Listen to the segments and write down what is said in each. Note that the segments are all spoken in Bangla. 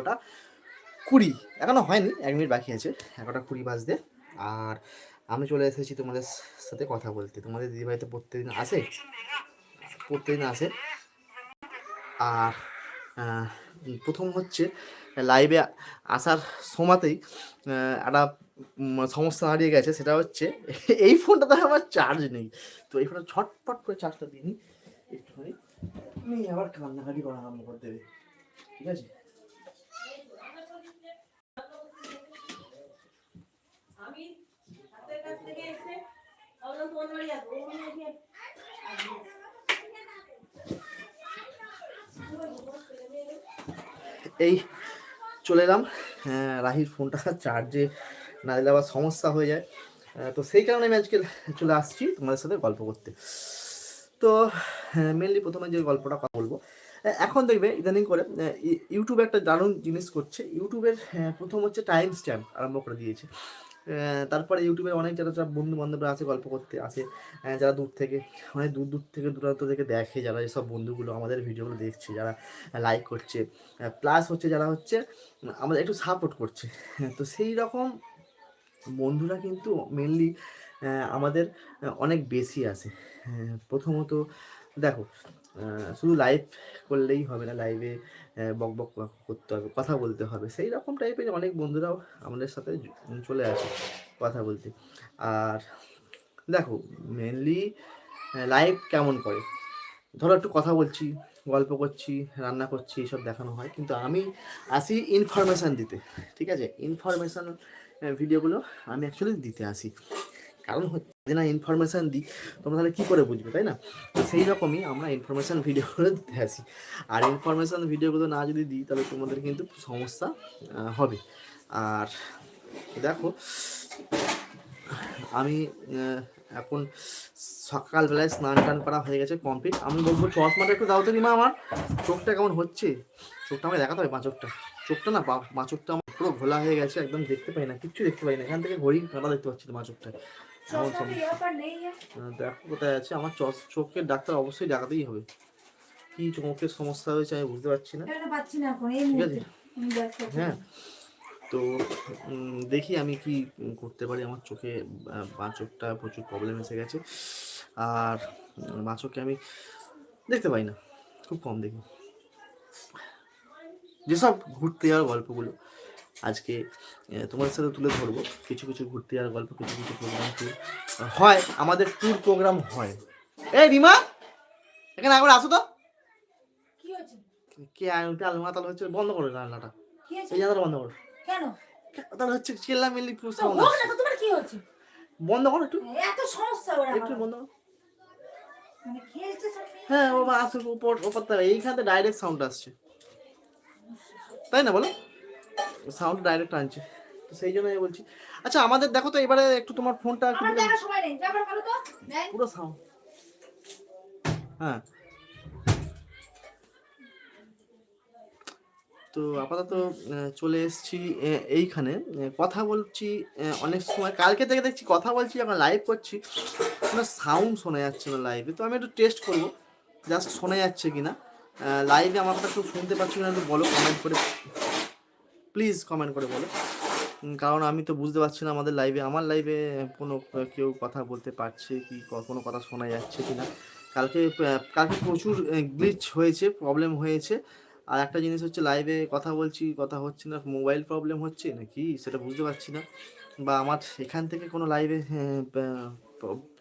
ওটা কুড়ি, এখনও হয়নি, এক মিনিট বাকি আছে, এগারোটা কুড়ি বাজতে। আর আমি চলে এসেছি তোমাদের সাথে কথা বলতে। তোমাদের দিদিভাই তো প্রত্যেকদিন আসে প্রত্যেকদিন আসে। আর প্রথম হচ্ছে লাইভে আসার সময়তেই একটা সমস্যা হারিয়ে গেছে, সেটা হচ্ছে এই ফোনটাতে আমার চার্জ নেই। তো এই ফোনটা ছটপট করে চার্জটা দিই একটুখানি। আবার কান্নাকাটি করা আরম্ভ করে দেবে। ঠিক আছে আমি হাতের কাছ থেকে এসে ভাবলাম তোমার বাড়ি আসব ও মনে হয় যে এই চলে এলাম। হ্যাঁ, রাহির ফোনটা চার্জে না দিলে আবার সমস্যা হয়ে যায়। তো সেই কারণে আমি আজকে চলে আসছি তোমাদের সাথে গল্প করতে। তো মেনলি প্রথমে যে গল্পটা কথা বলব। এখন দেখবে ইদানিং করে ইউটিউবে একটা দারুণ জিনিস করছে। ইউটিউবের প্রথম হচ্ছে টাইম স্ট্যাম্প আরম্ভ করে দিয়েছে। তারপরে ইউটিউবে অনেক যারা যারা বন্ধু বান্ধবরা আছে, গল্প করতে আসে যারা দূর থেকে অনেক দূর দূর থেকে দূরান্ত থেকে দেখে যারা এসব বন্ধুগুলো, আমাদের ভিডিওগুলো দেখছে, যারা লাইক করছে প্লাস হচ্ছে যারা হচ্ছে, আমাদের একটু সাপোর্ট করছে। তো সেই রকম বন্ধুরা কিন্তু মেনলি আমাদের অনেক বেশি আছে। প্রথমত, দেখো শুধু লাইভ করলেই হবে না লাইভে বক বক করতে হবে, কথা বলতে হবে। সেই রকম টাইপের অনেক বন্ধুরাও আমাদের সাথে চলে আসে কথা বলতে। আর দেখো মেনলি লাইভ কেমন করে? ধরো একটু কথা বলছি, গল্প করছি, রান্না করছি, এসব দেখানো হয়। কিন্তু আমি আসি ইনফরমেশান দিতে, ঠিক আছে? ইনফরমেশান ভিডিওগুলো আমি অ্যাকচুয়ালি দিতে আসি। কারণ হচ্ছে না ইনফরমেশান দিই তোমরা তাহলে কী করে বুঝবে তাই না? সেই রকমই আমরা ইনফরমেশান ভিডিওগুলো দিতে আসি। আর ইনফরমেশান ভিডিওগুলো না যদি দিই তাহলে তোমাদের কিন্তু সমস্যা হবে। আর দেখো আমি এখন সকালবেলায় স্নান টান করা হয়ে গেছে কমপ্লিট আমি বলব চশমাটা একটু দাও তো মা আমার। চোখটা কেমন হচ্ছে? চোখটা আমাকে দেখাতে হবে পাঁচকটা চোখটা। না পাঁচকটা আমার পুরো ঘোলা হয়ে গেছে একদম দেখতে পাই না কিচ্ছু দেখতে পাই না। এখান থেকে ঘড়ি কাটা দেখতে পাচ্ছি তো আহ, দেখো কোথায় আছে। আমার চোখের ডাক্তার অবশ্যই দেখাতেই হবে। কি চোখের সমস্যা হয়েছে আমি বুঝতে পারছি না। ঠিক আছে। হ্যাঁ। তো দেখি আমি কি করতে পারি। আমার চোখে আহ, বাঁ প্রচুর প্রবলেম এসে গেছে। আর উম, বাঁ চোখে আমি দেখতে পাই না। খুব কম দেখি। যেসব ঘুরতে যাওয়ার গল্পগুলো। আজকে তোমাদের সাথে তুলে ধরবো। কিছু কিছু ঘুরতে যাওয়ার গল্প কিছু কিছু প্রোগ্রাম হয়। আমাদের ট্যুর প্রোগ্রাম হয়। এই রিমা এখানে একবার আসো তো। কি কে আলু মাতাল হচ্ছে বন্ধ করো রান্নাটা এই জায়গাটা বন্ধ করো। কেন? তাহলে হচ্ছে চেল্লা মিল্লি পুরো সাউন্ড তোমার কি হচ্ছে বন্ধ করো একটু। এত সমস্যা ওরা একটু বন্ধ করো। মানে। হ্যাঁ ও আসুক ওপর থেকে এইখান থেকে ডাইরেক্ট সাউন্ড আসছে। তাই না বলো? সাউন্ড ডাইরেক্ট আনছে তো সেই জন্য বলছি আচ্ছা আমাদের দেখো তো এবারে একটু তোমার ফোনটা একটু আমার পুরো সাউন্ড হ্যাঁ। তো আপাতত চলে এসেছি এইখানে। কথা বলছি অনেক সময় কালকে থেকে দেখছি কথা বলছি এখন লাইভ করছি। কোনো সাউন্ড শোনা যাচ্ছে না লাইভে তো আমি একটু টেস্ট করব জাস্ট শোনা যাচ্ছে কি না লাইভে আমার কথা একটু শুনতে পাচ্ছি না একটু বলো কমেন্ট করে। প্লিজ কমেন্ট করে বলো। কারণ আমি তো বুঝতে পারছি না আমাদের লাইভে আমার লাইভে কোনো কেউ কথা বলতে পারছে কি কোনো কথা শোনা যাচ্ছে কি না কালকে কালকে প্রচুর গ্লিচ হয়েছে প্রবলেম হয়েছে। আর একটা জিনিস হচ্ছে লাইভে কথা বলছি, কথা হচ্ছে না মোবাইল প্রবলেম হচ্ছে নাকি? সেটা বুঝতে পারছি না। বা আমার এখান থেকে কোনো লাইভে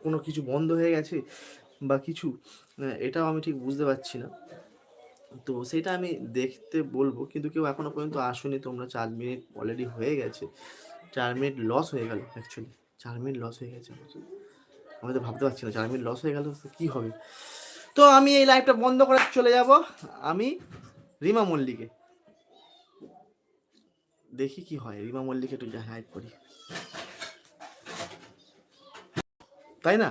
কোনো কিছু বন্ধ হয়ে গেছে বা কিছু এটাও আমি ঠিক বুঝতে পারছি না। তো সেটা আমি দেখতে বলব। কিন্তু কেউ এখনও পর্যন্ত আসেনি। তোমরা চার মিনিট অলরেডি হয়ে গেছে। চার মিনিট লস হয়ে গেল অ্যাকচুয়ালি চার মিনিট লস হয়ে গেছে। আমি তো ভাবতে পারছি না, চার মিনিট লস হয়ে গেল কী হবে? তো আমি এই লাইভটা বন্ধ করে চলে যাব। আমি রিমা মল্লিকে। দেখি কি হয়। রিমা মল্লিকে একটু হাইড করি। তাই না?